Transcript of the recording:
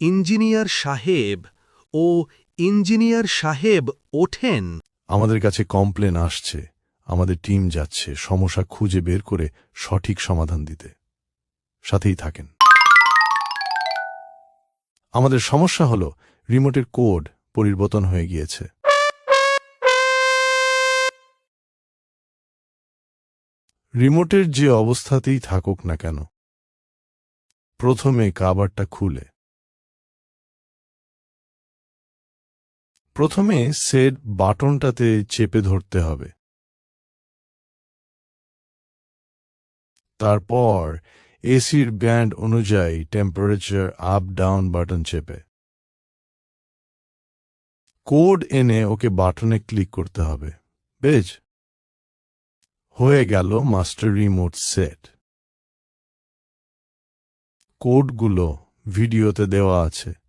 Engineer সাহেব ও engineer সাহেব ওঠেন। আমাদের কাছে কমপ্লেন আসছে। আমাদের টিম যাচ্ছে। সমস্যা খুঁজে বের করে সঠিক সমাধান দিতে। সাথেই থাকেন। আমাদের সমস্যা হল, রিমোটের কোড পরিবর্তন হয়ে গিয়েছে। রিমোটের যে অবস্থাতেই থাকুক না কেন, প্রথমে কাবারটা খুলে। প্রথমে সেট বাটনটাতে চেপে ধরতে হবে। তারপর এসির ব্যান্ড অনুযায়ী টেম্পারেচার আপ ডাউন বাটন চেপে। কোড এনে ওকে বাটনে ক্লিক করতে হবে। বেশ। হয়ে গেল মাস্টার রিমোট সেট কোডগুলো ভিডিওতে দেওয়া আছে।